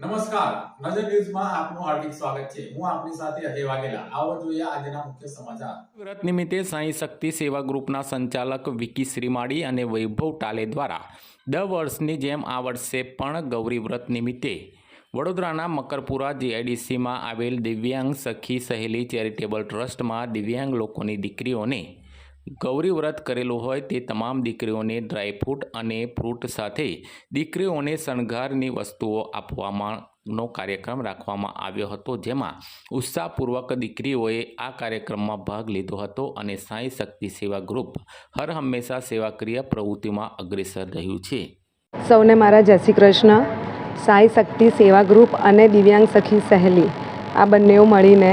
નમસ્કાર. નજર ન્યૂઝમાં આપનું હાર્દિક સ્વાગત છે. હું આપની સાથે અજય વાઘેલા. આવો જોઈએ આજના મુખ્ય સમાચાર. વ્રત નિમિત્તે સાંઈ શક્તિ સેવા ગ્રુપના સંચાલક વિકી શ્રીમાળી અને વૈભવ ટાલે દ્વારા દર વર્ષની જેમ આ વર્ષે પણ ગૌરી વ્રત નિમિત્તે વડોદરાના મકરપુરા જીઆઈડીસીમાં આવેલ દિવ્યાંગ સખી સહેલી ચેરિટેબલ ટ્રસ્ટમાં દિવ્યાંગ લોકોની દીકરીઓને ગૌરી વ્રત કરેલું હોય તે તમામ દીકરીઓને ડ્રાયફ્રૂટ અને ફ્રૂટ સાથે દીકરીઓને શણગારની વસ્તુઓ આપવામાંનો કાર્યક્રમ રાખવામાં આવ્યો હતો. જેમાં ઉત્સાહપૂર્વક દીકરીઓએ આ કાર્યક્રમમાં ભાગ લીધો હતો અને સાંઈ શક્તિ સેવા ગ્રુપ હર હંમેશા સેવાક્રિય પ્રવૃત્તિમાં અગ્રેસર રહ્યું છે. સૌને મારા જય શ્રી કૃષ્ણ. સાંઈ શક્તિ સેવા ગ્રુપ અને દિવ્યાંગ સખી સહેલી. આ બંનેઓ મળીને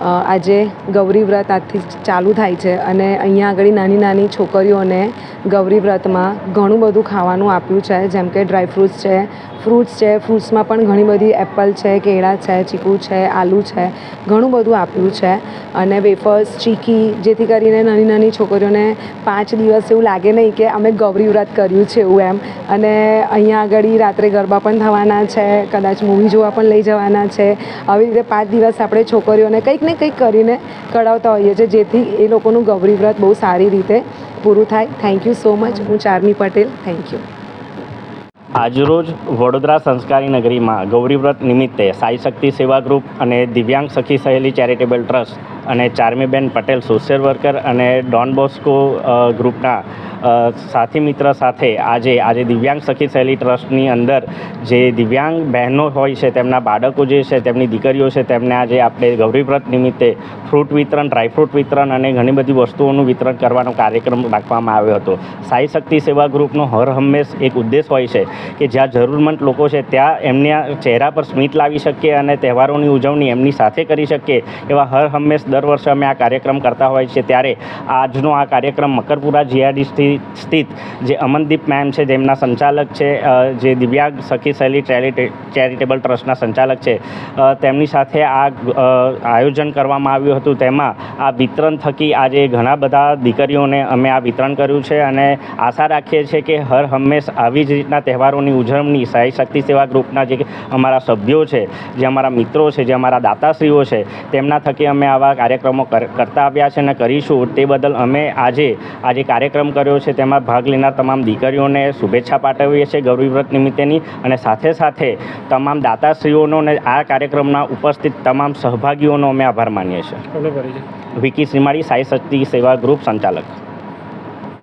આજે ગૌરી વ્રત આજથી ચાલુ થાય છે અને અહીંયા આગળ નાની નાની છોકરીઓને ગૌરી વ્રતમાં ઘણું બધું ખાવાનું આપ્યું છે, જેમ કે ડ્રાયફ્રૂટ્સ છે, ફ્રૂટ્સ છે, ફ્રૂટ્સમાં પણ ઘણી બધી એપલ છે, કેળા છે, ચીકુ છે, આલુ છે, ઘણું બધું આપ્યું છે. અને વેફર્સ, ચીકી, જેથી કરીને નાની નાની છોકરીઓને પાંચ દિવસ એવું લાગે નહીં કે અમે ગૌરી વ્રત કર્યું છે એવું એમ. અને અહીંયા આગળ રાત્રે ગરબા પણ થવાના છે, કદાચ મૂવી જોવા પણ લઈ જવાના છે. આવી રીતે પાંચ દિવસ આપણે છોકરીઓને કંઈક ને કંઈક કરીને કરાવતા હોઈએ છીએ, જેથી એ લોકોનું ગૌરી વ્રત બહુ સારી રીતે પૂરું થાય. થેન્ક યુ સો મચ હું ચારમી પટેલ. થેન્ક યુ આજરોજ વડોદરા સંસ્કારી નગરીમાં ગૌરીવ્રત નિમિત્તે સાઈ શક્તિ સેવા ગ્રુપ અને દિવ્યાંગ સખી સહેલી ચેરિટેબલ ટ્રસ્ટ અને ચારમીબેન પટેલ સોશિયલ વર્કર અને ડોન બોસ્કો ગ્રુપના સાથી મિત્ર સાથે આજે આજે દિવ્યાંગ સખી સહેલી ટ્રસ્ટની અંદર જે દિવ્યાંગ બહેનો હોય છે, તેમના બાળકો જે છે, તેમની દીકરીઓ છે, તેમને આજે આપણે ગૌરીવ્રત નિમિત્તે ફ્રૂટ વિતરણ ડ્રાયફ્રૂટ વિતરણ અને ઘણી બધી વસ્તુઓનું વિતરણ કરવાનો કાર્યક્રમ રાખવામાં આવ્યો હતો. સાઈ શક્તિ સેવા ગ્રુપનો હર હંમેશ એક ઉદ્દેશ હોય છે કે જ્યાં જરૂરમંદ લોકો છે, ત્યાં એમના ચહેરા પર સ્મિત લાવી શકીએ અને તહેવારોની ઉજવણી એમની સાથે કરી શકીએ. એવા હર હંમેશ દર વર્ષે અમે આ કાર્યક્રમ કરતા હોય છે. ત્યારે આજનો આ કાર્યક્રમ મકરપુરા જીઆરડી સ્થિત જે અમનદીપ મેમ છે, જેમના સંચાલક છે જે દિવ્યાંગ સખી શૈલી ચેરિટે- ચેરિટેબલ ટ્રસ્ટના સંચાલક છે તેમની સાથે આ આયોજન કરવામાં આવ્યું હતું. તેમાં આ વિતરણ થકી આજે ઘણા બધા દીકરીઓને અમે આ વિતરણ કર્યું છે અને આશા રાખીએ છીએ કે હર હંમેશ આવી જ રીતના તહેવારોની ઉજવણી સાઈ શક્તિ સેવા ગ્રુપના જે અમારા સભ્યો છે જે અમારા મિત્રો છે જે અમારા દાતાશ્રીઓ છે તેમના થકી અમે આવા કાર્યક્રમો કર- કરતા આવ્યા છે અને કરીશું. તે બદલ અમે આજે આજે કાર્યક્રમ કર્યો છે તેમાં ભાગ લેનાર તમામ દીકરીઓને શુભેચ્છા પાઠવીએ છીએ ગૌરીવ્રત નિમિત્તેની અને સાથે સાથે તમામ દાતાશ્રીઓનો અને આ કાર્યક્રમના ઉપસ્થિત તમામ સહભાગીઓનો અમે આભાર માનીએ છીએ. વિકી શ્રીમાળી સાઈ શક્તિ સેવા ગ્રુપ સંચાલક.